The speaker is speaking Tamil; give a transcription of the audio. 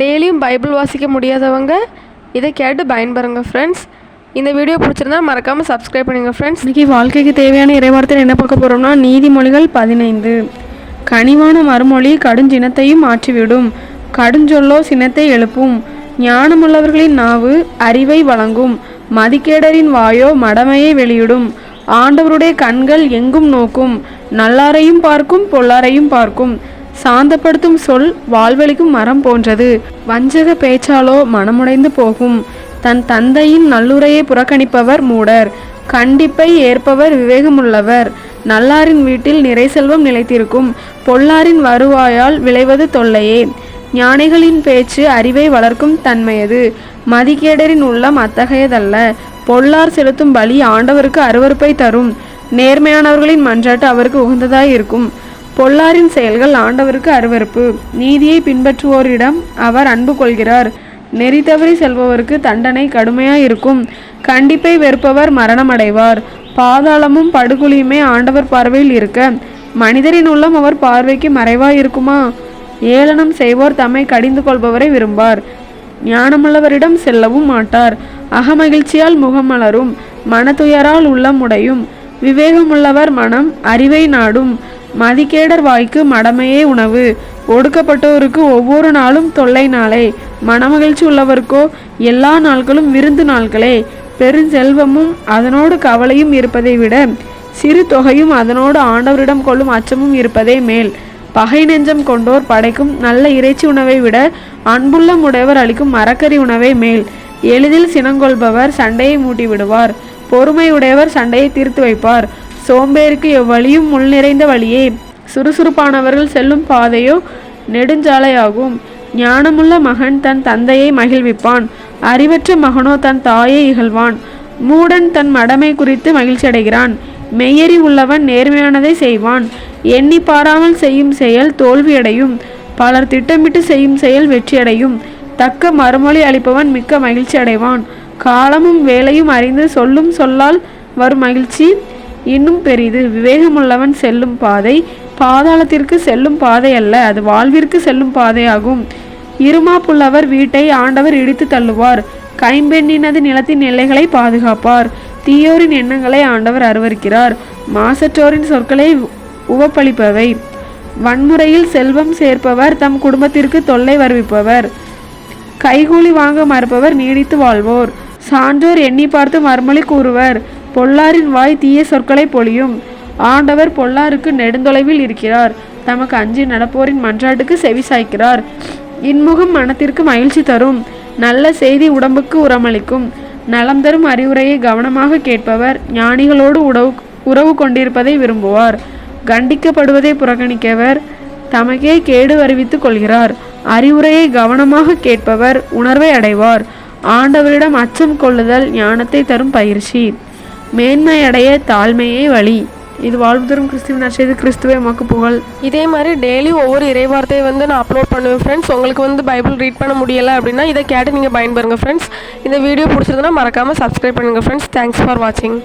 டெய்லியும் பைபிள் வாசிக்க முடியாதவங்க இதை கேட்டு பயன்பெறுங்க ஃப்ரெண்ட்ஸ் இந்த வீடியோ பிடிச்சிருந்தா மறக்காமல் சப்ஸ்கிரைப் பண்ணுங்கள் ஃப்ரெண்ட்ஸ் இன்றைக்கி வாழ்க்கைக்கு தேவையான இறைவார்த்தையில் என்ன பார்க்க போகிறோம்னா நீதிமொழிகள் பதினைந்து. கனிவான மறுமொழி கடுஞ்சினத்தையும் மாற்றிவிடும் கடுஞ்சொல்லோ சினத்தை எழுப்பும். ஞானமுள்ளவர்களின் நாவு அறிவை வழங்கும். மதிக்கேடரின் வாயோ மடமையை வெளியிடும். ஆண்டவருடைய கண்கள் எங்கும் நோக்கும். நல்லாரையும் பார்க்கும் பொல்லாரையும் பார்க்கும். சாந்தப்படுத்தும் சொல் வாழ்வழிக்கும் மரம் போன்றது. வஞ்சக பேச்சாலோ மனமுடைந்து போகும். தன் தந்தையின் நல்லுரையை புறக்கணிப்பவர் மூடர். கண்டிப்பை ஏற்பவர் விவேகமுள்ளவர். நல்லாரின் வீட்டில் நிறை செல்வம் நிலைத்திருக்கும். பொல்லாரின் வருவாயால் விளைவது தொல்லையே. ஞானிகளின் பேச்சு அறிவை வளர்க்கும் தன்மையது. மதிகேடரின் உள்ளம் அத்தகையதல்ல. பொல்லார் செலுத்தும் பலி ஆண்டவருக்கு அருவருப்பை தரும். நேர்மையானவர்களின் மன்றாட்டு அவருக்கு உகந்ததாய் இருக்கும். பொல்லாரின் செயல்கள் ஆண்டவருக்கு அருவருப்பு. நீதியை பின்பற்றுவோரிடம் அவர் அன்பு கொள்கிறார். நெறி தவறி செல்பவருக்கு தண்டனை கடுமையாக இருக்கும் கண்டிப்பை வெறுப்பவர் மரணமடைவார். பாதாளமும் படுகொலியுமே ஆண்டவர் பார்வையில் இருக்க. மனிதரின் உள்ளம் அவர் பார்வைக்கு மறைவாய் இருக்குமா ஏளனம் செய்வோர் தம்மை கடிந்து கொள்பவரை விரும்பார். ஞானமுள்ளவரிடம் செல்லவும் மாட்டார். அகமகிழ்ச்சியால் முகம் மலரும். மனதுயரால் உள்ளம் உடையும். விவேகமுள்ளவர் மனம் அறிவை நாடும். மதிகேடர் வாய்க்கு மடமையே உணவு. ஒடுக்கப்பட்டோருக்கு ஒவ்வொரு நாளும் தொல்லை நாளே. மனமகிழ்ச்சி உள்ளவர்க்கோ எல்லா நாட்களும் விருந்து நாட்களே பெருஞ்செல்வமும் அதனோடு கவலையும் இருப்பதை விட சிறு தொகையும் அதனோடு ஆண்டவரிடம் கொள்ளும் அச்சமும் இருப்பதே மேல். பகை நெஞ்சம் கொண்டோர் படைக்கும் நல்ல இறைச்சி உணவை விட அன்புள்ள உடையவர் அளிக்கும் மரக்கறி உணவே மேல். எளிதில் சினங்கொள்பவர் சண்டையை மூட்டி விடுவார் பொறுமையுடையவர் சண்டையை தீர்த்து வைப்பார். சோம்பேருக்கு எவ்வழியும் முள் நிறைந்த வழியே. சுறுசுறுப்பானவர்கள் செல்லும் பாதையோ நெடுஞ்சாலையாகும். ஞானமுள்ள மகன் தன் தந்தையை மகிழ்விப்பான். அறிவற்ற மகனோ தன் தாயை இகழ்வான். மூடன் தன் மடமை குறித்து மகிழ்ச்சி அடைகிறான். மெய்யறி உள்ளவன் நேர்மையானதை செய்வான். எண்ணி பாராமல் செய்யும் செயல் தோல்வியடையும். பலர் திட்டமிட்டு செய்யும் செயல் வெற்றியடையும். தக்க மறுமொழி அளிப்பவன் மிக்க மகிழ்ச்சி அடைவான். காலமும் வேலையும் அறிந்து சொல்லும் சொல்லால் வரும் மகிழ்ச்சி இன்னும் பெரிது. விவேகமுள்ளவன் செல்லும் பாதை பாதாளத்திற்கு செல்லும் பாதை அல்ல அது வாழ்விற்கு செல்லும் பாதையாகும். இருமாப்புள்ளவர் வீட்டை ஆண்டவர் இடித்து தள்ளுவார். கைம்பெண்ணினது நிலத்தின் எல்லைகளை பாதுகாப்பார். தீயோரின் எண்ணங்களை ஆண்டவர் அருவருக்கிறார். மாசற்றோரின் சொற்களை உவப்பளிப்பவை. வன்முறையில் செல்வம் சேர்ப்பவர் தம் குடும்பத்திற்கு தொல்லை வருவிப்பவர். கைகூலி வாங்க மறுப்பவர் நீடித்து வாழ்வோர். சான்றோர் எண்ணி பார்த்து மறுமொழி கூறுவர். பொல்லாரின் வாய் தீய சொற்களை பொழியும். ஆண்டவர் பொல்லாருக்கு நெடுந்தொலைவில் இருக்கிறார். தமக்கு அஞ்சி நடப்போரின் மன்றாட்டுக்கு செவி சாய்க்கிறார். இன்முகம் மனத்திற்கு மகிழ்ச்சி தரும். நல்ல செய்தி உடம்புக்கு உரமளிக்கும். நலம் தரும் அறிவுரையை கவனமாக கேட்பவர். ஞானிகளோடு உறவு உறவு கொண்டிருப்பதை விரும்புவார். கண்டிக்கப்படுவதை புறக்கணிக்கவர். தமக்கே கேடு அறிவித்துக் கொள்கிறார். அறிவுரையை கவனமாக கேட்பவர். உணர்வை அடைவார். ஆண்டவரிடம் அச்சம் கொள்ளுதல் ஞானத்தை தரும் பயிற்சி. மேன்மை அடைய தாழ்மையே வழி. இது வாழ்வுதரும் கிறிஸ்துவின் நற்செய்தி கிறிஸ்துவே மக்கு புகழ். இதே மாதிரி டெய்லி ஒவ்வொரு இறைவார்த்தையை வந்து நான் அப்லோட் பண்ணுவேன் ஃப்ரெண்ட்ஸ் உங்களுக்கு வந்து பைபிள் ரீட் பண்ண முடியலை அப்படின்னா இதை கேட்டு நீங்கள் பயன்பெறுங்க ஃப்ரெண்ட்ஸ் இந்த வீடியோ பிடிச்சிருந்தனா மறக்காமல் சப்ஸ்கிரைப் பண்ணுங்கள் ஃப்ரெண்ட்ஸ் தேங்க்ஸ் ஃபார் வாட்சிங்